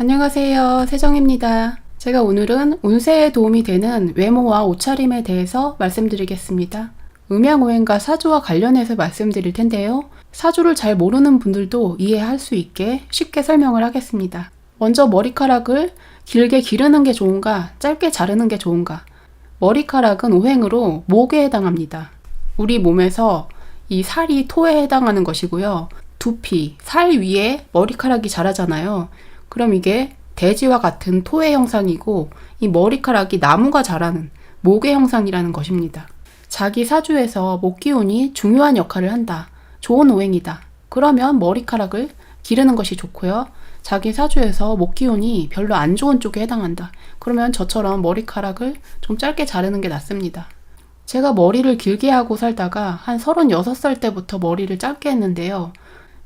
안녕하세요. 세정입니다. 제가 오늘은 운세에 도움이 되는 외모와 옷차림에 대해서 말씀드리겠습니다. 음양오행과 사주와 관련해서 말씀드릴 텐데요. 사주를 잘 모르는 분들도 이해할 수 있게 쉽게 설명을 하겠습니다. 먼저 머리카락을 길게 기르는 게 좋은가, 짧게 자르는 게 좋은가. 머리카락은 오행으로 목에 해당합니다. 우리 몸에서 이 살이 토에 해당하는 것이고요. 두피, 살 위에 머리카락이 자라잖아요. 그럼 이게 대지와 같은 토의 형상이고 이 머리카락이 나무가 자라는 목의 형상이라는 것입니다. 자기 사주에서 목 기운이 중요한 역할을 한다. 좋은 오행이다. 그러면 머리카락을 기르는 것이 좋고요. 자기 사주에서 목 기운이 별로 안 좋은 쪽에 해당한다. 그러면 저처럼 머리카락을 좀 짧게 자르는 게 낫습니다. 제가 머리를 길게 하고 살다가 한 36살 때부터 머리를 짧게 했는데요.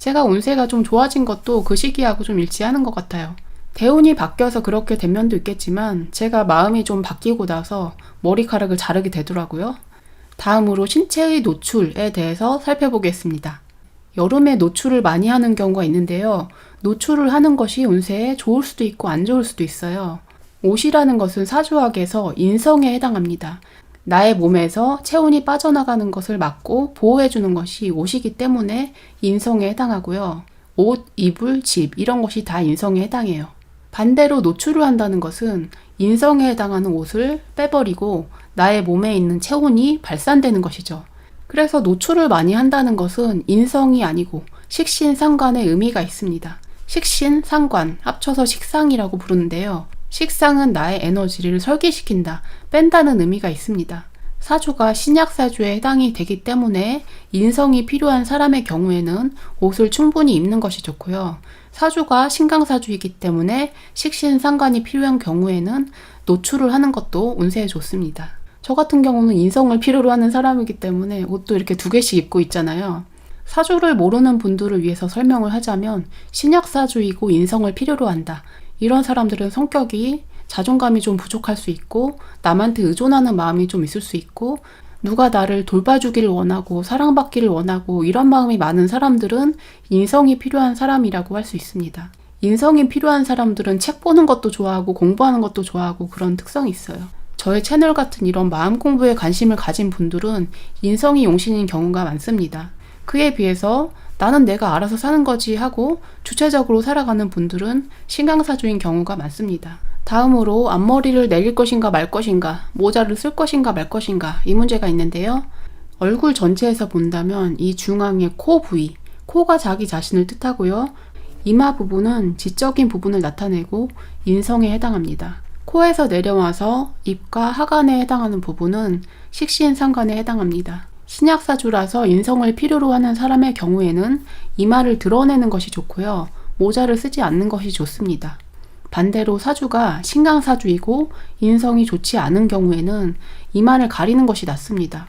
제가 운세가 좀 좋아진 것도 그 시기하고 좀 일치하는 것 같아요. 대운이 바뀌어서 그렇게 된 면도 있겠지만 제가 마음이 좀 바뀌고 나서 머리카락을 자르게 되더라고요. 다음으로 신체의 노출에 대해서 살펴보겠습니다. 여름에 노출을 많이 하는 경우가 있는데요. 노출을 하는 것이 운세에 좋을 수도 있고 안 좋을 수도 있어요. 옷이라는 것은 사주학에서 인성에 해당합니다. 나의 몸에서 체온이 빠져나가는 것을 막고 보호해주는 것이 옷이기 때문에 인성에 해당하고요. 옷, 이불, 집 이런 것이 다 인성에 해당해요. 반대로 노출을 한다는 것은 인성에 해당하는 옷을 빼버리고 나의 몸에 있는 체온이 발산되는 것이죠. 그래서 노출을 많이 한다는 것은 인성이 아니고 식신상관의 의미가 있습니다. 식신상관 합쳐서 식상이라고 부르는데요. 식상은 나의 에너지를 설계시킨다, 뺀다는 의미가 있습니다. 사주가 신약사주에 해당이 되기 때문에 인성이 필요한 사람의 경우에는 옷을 충분히 입는 것이 좋고요. 사주가 신강사주이기 때문에 식신상관이 필요한 경우에는 노출을 하는 것도 운세에 좋습니다. 저 같은 경우는 인성을 필요로 하는 사람이기 때문에 옷도 이렇게 두 개씩 입고 있잖아요. 사주를 모르는 분들을 위해서 설명을 하자면 신약사주이고 인성을 필요로 한다. 이런 사람들은 성격이 자존감이 좀 부족할 수 있고 남한테 의존하는 마음이 좀 있을 수 있고 누가 나를 돌봐주기를 원하고 사랑받기를 원하고 이런 마음이 많은 사람들은 인성이 필요한 사람이라고 할 수 있습니다. 인성이 필요한 사람들은 책 보는 것도 좋아하고 공부하는 것도 좋아하고 그런 특성이 있어요. 저의 채널 같은 이런 마음 공부에 관심을 가진 분들은 인성이 용신인 경우가 많습니다. 그에 비해서 나는 내가 알아서 사는 거지 하고 주체적으로 살아가는 분들은 신강사주인 경우가 많습니다. 다음으로 앞머리를 내릴 것인가 말 것인가, 모자를 쓸 것인가 말 것인가 이 문제가 있는데요. 얼굴 전체에서 본다면 이 중앙의 코 부위, 코가 자기 자신을 뜻하고요. 이마 부분은 지적인 부분을 나타내고 인성에 해당합니다. 코에서 내려와서 입과 하관에 해당하는 부분은 식신상관에 해당합니다. 신약사주라서 인성을 필요로 하는 사람의 경우에는 이마를 드러내는 것이 좋고요. 모자를 쓰지 않는 것이 좋습니다. 반대로 사주가 신강사주이고 인성이 좋지 않은 경우에는 이마를 가리는 것이 낫습니다.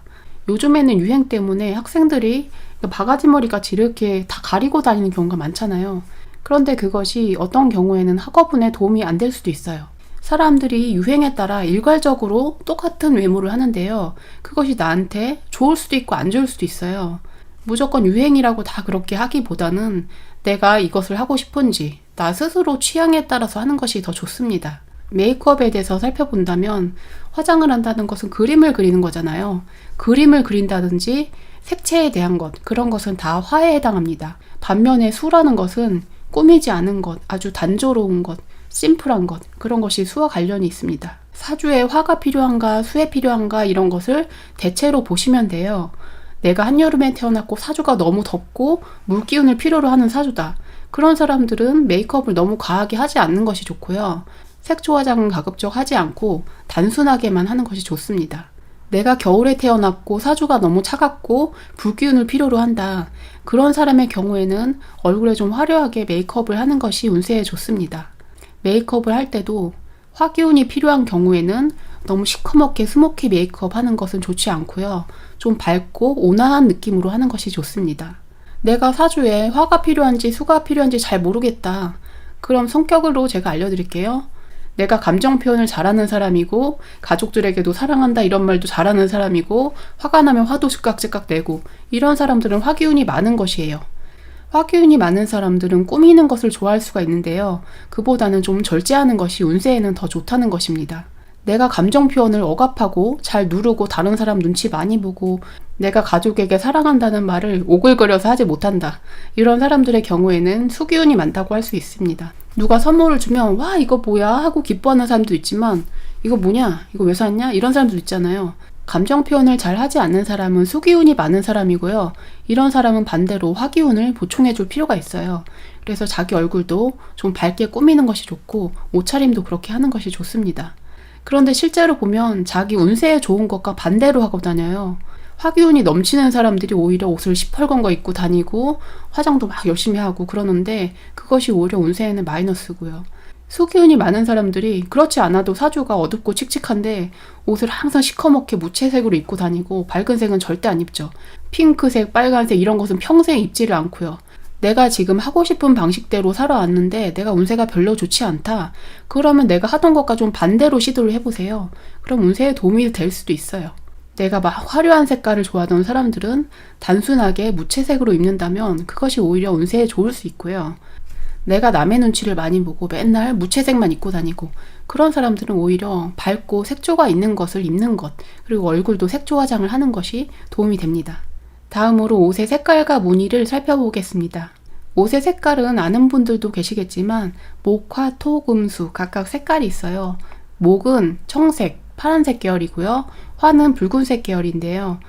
요즘에는 유행 때문에 학생들이 바가지 머리 같이 이렇게 다 가리고 다니는 경우가 많잖아요. 그런데 그것이 어떤 경우에는 학업운에 도움이 안 될 수도 있어요. 사람들이 유행에 따라 일괄적으로 똑같은 외모를 하는데요. 그것이 나한테 좋을 수도 있고 안 좋을 수도 있어요. 무조건 유행이라고 다 그렇게 하기보다는 내가 이것을 하고 싶은지 나 스스로 취향에 따라서 하는 것이 더 좋습니다. 메이크업에 대해서 살펴본다면 화장을 한다는 것은 그림을 그리는 거잖아요. 그림을 그린다든지 색채에 대한 것, 그런 것은 다 화에 해당합니다. 반면에 수라는 것은 꾸미지 않은 것, 아주 단조로운 것, 심플한 것, 그런 것이 수와 관련이 있습니다. 사주에 화가 필요한가, 수에 필요한가, 이런 것을 대체로 보시면 돼요. 내가 한여름에 태어났고 사주가 너무 덥고 물기운을 필요로 하는 사주다. 그런 사람들은 메이크업을 너무 과하게 하지 않는 것이 좋고요. 색조 화장은 가급적 하지 않고 단순하게만 하는 것이 좋습니다. 내가 겨울에 태어났고 사주가 너무 차갑고 불기운을 필요로 한다. 그런 사람의 경우에는 얼굴에 좀 화려하게 메이크업을 하는 것이 운세에 좋습니다. 메이크업을 할 때도 화기운이 필요한 경우에는 너무 시커멓게 스모키 메이크업 하는 것은 좋지 않고요. 좀 밝고 온화한 느낌으로 하는 것이 좋습니다. 내가 사주에 화가 필요한지 수가 필요한지 잘 모르겠다. 그럼 성격으로 제가 알려드릴게요. 내가 감정 표현을 잘하는 사람이고 가족들에게도 사랑한다 이런 말도 잘하는 사람이고 화가 나면 화도 즉각 즉각 내고 이런 사람들은 화기운이 많은 것이에요. 화기운이 많은 사람들은 꾸미는 것을 좋아할 수가 있는데요. 그보다는 좀 절제하는 것이 운세에는 더 좋다는 것입니다. 내가 감정 표현을 억압하고 잘 누르고 다른 사람 눈치 많이 보고 내가 가족에게 사랑한다는 말을 오글거려서 하지 못한다. 이런 사람들의 경우에는 수기운이 많다고 할 수 있습니다. 누가 선물을 주면 와 이거 뭐야 하고 기뻐하는 사람도 있지만 이거 뭐냐 이거 왜 샀냐 이런 사람도 있잖아요. 감정 표현을 잘 하지 않는 사람은 수기운이 많은 사람이고요. 이런 사람은 반대로 화기운을 보충해 줄 필요가 있어요. 그래서 자기 얼굴도 좀 밝게 꾸미는 것이 좋고 옷차림도 그렇게 하는 것이 좋습니다. 그런데 실제로 보면 자기 운세에 좋은 것과 반대로 하고 다녀요. 화기운이 넘치는 사람들이 오히려 옷을 시펄건 거 입고 다니고 화장도 막 열심히 하고 그러는데 그것이 오히려 운세에는 마이너스고요. 수기운이 많은 사람들이 그렇지 않아도 사주가 어둡고 칙칙한데 옷을 항상 시커멓게 무채색으로 입고 다니고 밝은 색은 절대 안 입죠. 핑크색, 빨간색 이런 것은 평생 입지를 않고요. 내가 지금 하고 싶은 방식대로 살아왔는데 내가 운세가 별로 좋지 않다. 그러면 내가 하던 것과 좀 반대로 시도를 해보세요. 그럼 운세에 도움이 될 수도 있어요. 내가 막 화려한 색깔을 좋아하던 사람들은 단순하게 무채색으로 입는다면 그것이 오히려 운세에 좋을 수 있고요. 내가 남의 눈치를 많이 보고 맨날 무채색만 입고 다니고 그런 사람들은 오히려 밝고 색조가 있는 것을 입는 것 그리고 얼굴도 색조 화장을 하는 것이 도움이 됩니다. 다음으로 옷의 색깔과 무늬를 살펴보겠습니다. 옷의 색깔은 아는 분들도 계시겠지만 목, 화, 토, 금수 각각 색깔이 있어요. 목은 청색, 파란색 계열이고요. 화는 붉은색 계열인데요.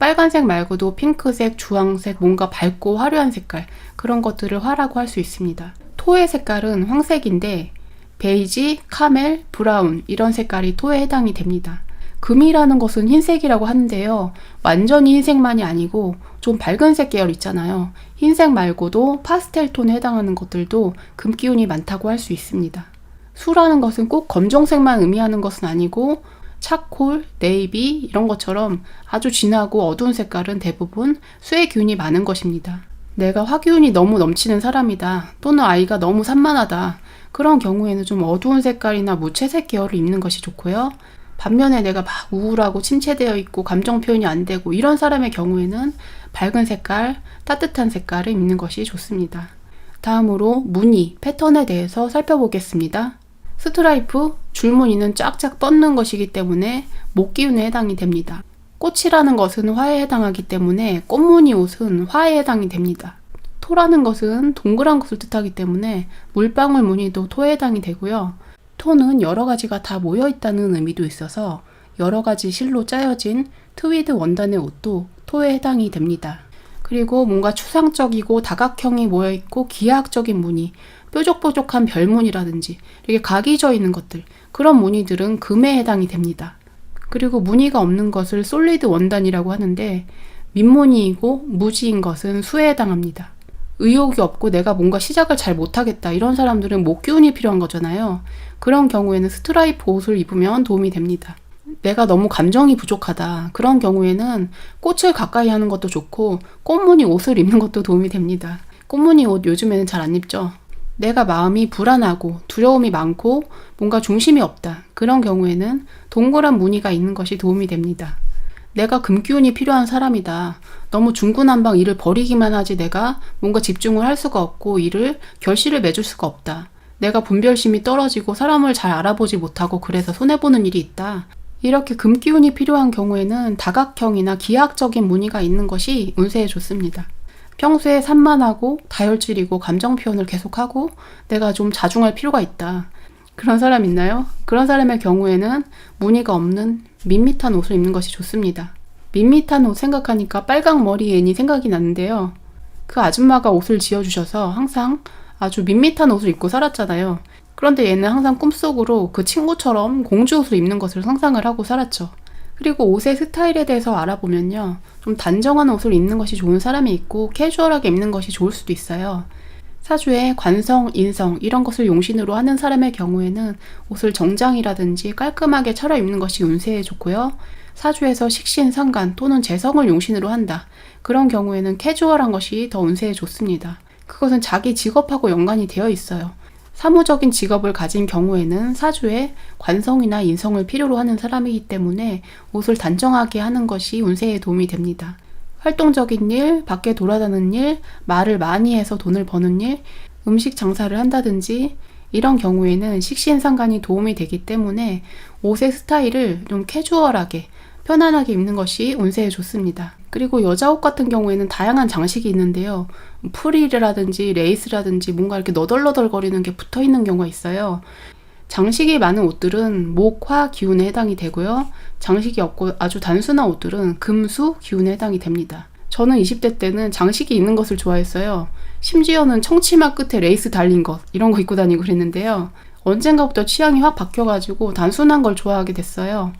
빨간색 말고도 핑크색, 주황색, 뭔가 밝고 화려한 색깔 그런 것들을 화라고 할 수 있습니다. 토의 색깔은 황색인데 베이지, 카멜, 브라운 이런 색깔이 토에 해당이 됩니다. 금이라는 것은 흰색이라고 하는데요. 완전히 흰색만이 아니고 좀 밝은 색 계열 있잖아요. 흰색 말고도 파스텔 톤에 해당하는 것들도 금 기운이 많다고 할 수 있습니다. 수라는 것은 꼭 검정색만 의미하는 것은 아니고 차콜, 네이비 이런 것처럼 아주 진하고 어두운 색깔은 대부분 수의 기운이 많은 것입니다. 내가 화기운이 너무 넘치는 사람이다. 또는 아이가 너무 산만하다. 그런 경우에는 좀 어두운 색깔이나 무채색 계열을 입는 것이 좋고요. 반면에 내가 막 우울하고 침체되어 있고 감정 표현이 안 되고 이런 사람의 경우에는 밝은 색깔, 따뜻한 색깔을 입는 것이 좋습니다. 다음으로 무늬, 패턴에 대해서 살펴보겠습니다. 스트라이프, 줄무늬는 쫙쫙 뻗는 것이기 때문에 목 기운에 해당이 됩니다. 꽃이라는 것은 화에 해당하기 때문에 꽃무늬 옷은 화에 해당이 됩니다. 토라는 것은 동그란 것을 뜻하기 때문에 물방울 무늬도 토에 해당이 되고요. 토는 여러 가지가 다 모여 있다는 의미도 있어서 여러 가지 실로 짜여진 트위드 원단의 옷도 토에 해당이 됩니다. 그리고 뭔가 추상적이고 다각형이 모여 있고 기하학적인 무늬, 뾰족뾰족한 별무늬라든지 이렇게 각이 져 있는 것들 그런 무늬들은 금에 해당이 됩니다. 그리고 무늬가 없는 것을 솔리드 원단이라고 하는데 민무늬이고 무지인 것은 수에 해당합니다. 의욕이 없고 내가 뭔가 시작을 잘 못하겠다 이런 사람들은 목 기운이 필요한 거잖아요. 그런 경우에는 스트라이프 옷을 입으면 도움이 됩니다. 내가 너무 감정이 부족하다. 그런 경우에는 꽃을 가까이 하는 것도 좋고 꽃무늬 옷을 입는 것도 도움이 됩니다. 꽃무늬 옷 요즘에는 잘 안 입죠. 내가 마음이 불안하고 두려움이 많고 뭔가 중심이 없다. 그런 경우에는 동그란 무늬가 있는 것이 도움이 됩니다. 내가 금기운이 필요한 사람이다. 너무 중구난방 일을 버리기만 하지 내가 뭔가 집중을 할 수가 없고 일을 결실을 맺을 수가 없다. 내가 분별심이 떨어지고 사람을 잘 알아보지 못하고 그래서 손해보는 일이 있다. 이렇게 금기운이 필요한 경우에는 다각형이나 기하학적인 무늬가 있는 것이 운세에 좋습니다. 평소에 산만하고 다혈질이고 감정 표현을 계속하고 내가 좀 자중할 필요가 있다. 그런 사람 있나요? 그런 사람의 경우에는 무늬가 없는 밋밋한 옷을 입는 것이 좋습니다. 밋밋한 옷 생각하니까 빨강 머리 애니 생각이 나는데요. 그 아줌마가 옷을 지어주셔서 항상 아주 밋밋한 옷을 입고 살았잖아요. 그런데 얘는 항상 꿈속으로 그 친구처럼 공주 옷을 입는 것을 상상을 하고 살았죠. 그리고 옷의 스타일에 대해서 알아보면요. 좀 단정한 옷을 입는 것이 좋은 사람이 있고 캐주얼하게 입는 것이 좋을 수도 있어요. 사주에 관성, 인성 이런 것을 용신으로 하는 사람의 경우에는 옷을 정장이라든지 깔끔하게 차려입는 것이 운세에 좋고요. 사주에서 식신, 상간 또는 재성을 용신으로 한다. 그런 경우에는 캐주얼한 것이 더 운세에 좋습니다. 그것은 자기 직업하고 연관이 되어 있어요. 사무적인 직업을 가진 경우에는 사주에 관성이나 인성을 필요로 하는 사람이기 때문에 옷을 단정하게 하는 것이 운세에 도움이 됩니다. 활동적인 일, 밖에 돌아다니는 일, 말을 많이 해서 돈을 버는 일, 음식 장사를 한다든지 이런 경우에는 식신상관이 도움이 되기 때문에 옷의 스타일을 좀 캐주얼하게 편안하게 입는 것이 운세에 좋습니다. 그리고 여자 옷 같은 경우에는 다양한 장식이 있는데요. 프릴이라든지 레이스라든지 뭔가 이렇게 너덜너덜거리는 게 붙어 있는 경우가 있어요. 장식이 많은 옷들은 목, 화 기운에 해당이 되고요. 장식이 없고 아주 단순한 옷들은 금 수 기운에 해당이 됩니다. 저는 20대 때는 장식이 있는 것을 좋아했어요. 심지어는 청치마 끝에 레이스 달린 것, 이런 거 입고 다니고 그랬는데요. 언젠가부터 취향이 확 바뀌어가지고 단순한 걸 좋아하게 됐어요.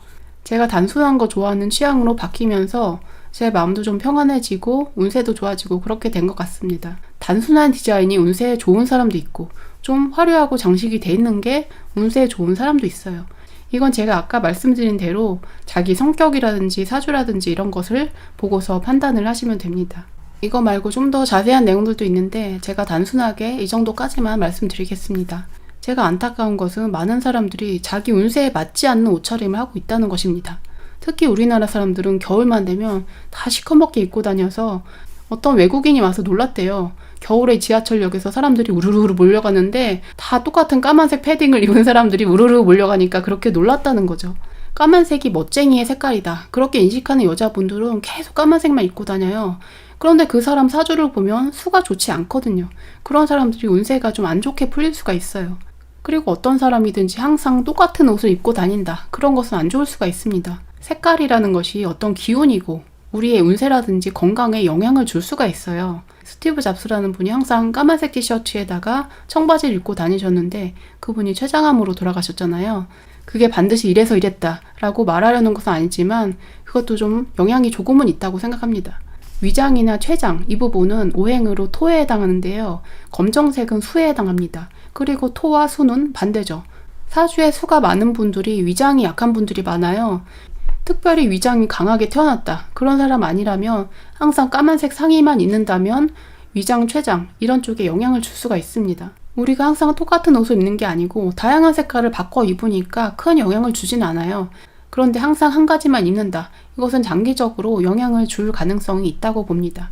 제가 단순한 거 좋아하는 취향으로 바뀌면서 제 마음도 좀 평안해지고 운세도 좋아지고 그렇게 된 것 같습니다. 단순한 디자인이 운세에 좋은 사람도 있고 좀 화려하고 장식이 돼 있는 게 운세에 좋은 사람도 있어요. 이건 제가 아까 말씀드린 대로 자기 성격이라든지 사주라든지 이런 것을 보고서 판단을 하시면 됩니다. 이거 말고 좀 더 자세한 내용들도 있는데 제가 단순하게 이 정도까지만 말씀드리겠습니다. 제가 안타까운 것은 많은 사람들이 자기 운세에 맞지 않는 옷차림을 하고 있다는 것입니다. 특히 우리나라 사람들은 겨울만 되면 다 시커멓게 입고 다녀서 어떤 외국인이 와서 놀랐대요. 겨울에 지하철역에서 사람들이 우르르 몰려가는데 다 똑같은 까만색 패딩을 입은 사람들이 우르르 몰려가니까 그렇게 놀랐다는 거죠. 까만색이 멋쟁이의 색깔이다. 그렇게 인식하는 여자분들은 계속 까만색만 입고 다녀요. 그런데 그 사람 사주를 보면 수가 좋지 않거든요. 그런 사람들이 운세가 좀 안 좋게 풀릴 수가 있어요. 그리고 어떤 사람이든지 항상 똑같은 옷을 입고 다닌다. 그런 것은 안 좋을 수가 있습니다. 색깔이라는 것이 어떤 기운이고 우리의 운세라든지 건강에 영향을 줄 수가 있어요. 스티브 잡스라는 분이 항상 까만색 티셔츠에다가 청바지를 입고 다니셨는데 그분이 췌장암으로 돌아가셨잖아요. 그게 반드시 이래서 이랬다라고 말하려는 것은 아니지만 그것도 좀 영향이 조금은 있다고 생각합니다. 위장이나 췌장 이 부분은 오행으로 토에 해당하는데요. 검정색은 수에 해당합니다. 그리고 토와 수는 반대죠. 사주에 수가 많은 분들이 위장이 약한 분들이 많아요. 특별히 위장이 강하게 태어났다. 그런 사람 아니라면 항상 까만색 상의만 입는다면 위장, 췌장 이런 쪽에 영향을 줄 수가 있습니다. 우리가 항상 똑같은 옷을 입는 게 아니고 다양한 색깔을 바꿔 입으니까 큰 영향을 주진 않아요. 그런데 항상 한 가지만 입는다. 이것은 장기적으로 영향을 줄 가능성이 있다고 봅니다.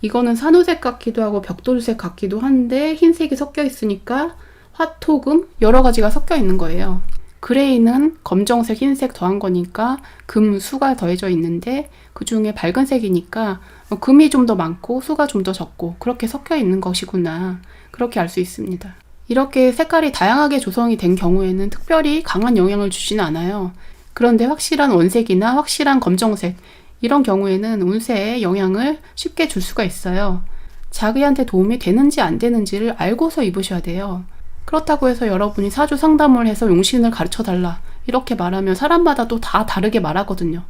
이거는 산호색 같기도 하고 벽돌색 같기도 한데 흰색이 섞여 있으니까 화토금 여러 가지가 섞여 있는 거예요. 그레이는 검정색, 흰색 더한 거니까 금, 수가 더해져 있는데 그 중에 밝은 색이니까 금이 좀 더 많고 수가 좀 더 적고 그렇게 섞여 있는 것이구나. 그렇게 알 수 있습니다. 이렇게 색깔이 다양하게 조성이 된 경우에는 특별히 강한 영향을 주지는 않아요. 그런데 확실한 원색이나 확실한 검정색 이런 경우에는 운세에 영향을 쉽게 줄 수가 있어요. 자기한테 도움이 되는지 안 되는지를 알고서 입으셔야 돼요. 그렇다고 해서 여러분이 사주 상담을 해서 용신을 가르쳐 달라. 이렇게 말하면 사람마다 또 다 다르게 말하거든요.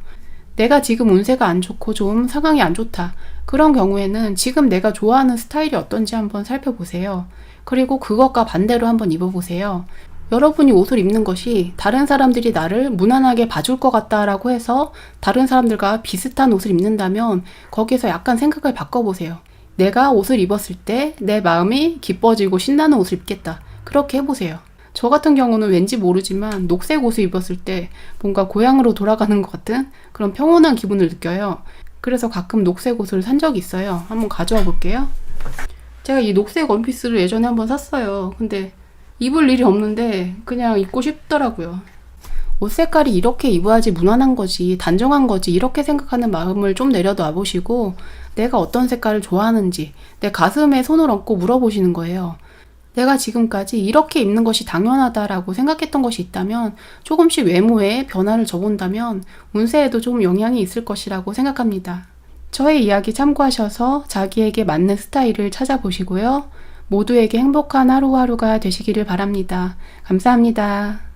내가 지금 운세가 안 좋고 좀 상황이 안 좋다. 그런 경우에는 지금 내가 좋아하는 스타일이 어떤지 한번 살펴보세요. 그리고 그것과 반대로 한번 입어보세요. 여러분이 옷을 입는 것이 다른 사람들이 나를 무난하게 봐줄 것 같다라고 해서 다른 사람들과 비슷한 옷을 입는다면 거기서 약간 생각을 바꿔보세요. 내가 옷을 입었을 때 내 마음이 기뻐지고 신나는 옷을 입겠다. 그렇게 해보세요. 저 같은 경우는 왠지 모르지만 녹색 옷을 입었을 때 뭔가 고향으로 돌아가는 것 같은 그런 평온한 기분을 느껴요. 그래서 가끔 녹색 옷을 산 적이 있어요. 한번 가져와 볼게요. 제가 이 녹색 원피스를 예전에 한번 샀어요. 근데 입을 일이 없는데 그냥 입고 싶더라고요. 옷 색깔이 이렇게 입어야지 무난한 거지, 단정한 거지, 이렇게 생각하는 마음을 좀 내려놔 보시고, 내가 어떤 색깔을 좋아하는지, 내 가슴에 손을 얹고 물어보시는 거예요. 내가 지금까지 이렇게 입는 것이 당연하다라고 생각했던 것이 있다면 조금씩 외모에 변화를 줘본다면 운세에도 좀 영향이 있을 것이라고 생각합니다. 저의 이야기 참고하셔서 자기에게 맞는 스타일을 찾아보시고요. 모두에게 행복한 하루하루가 되시기를 바랍니다. 감사합니다.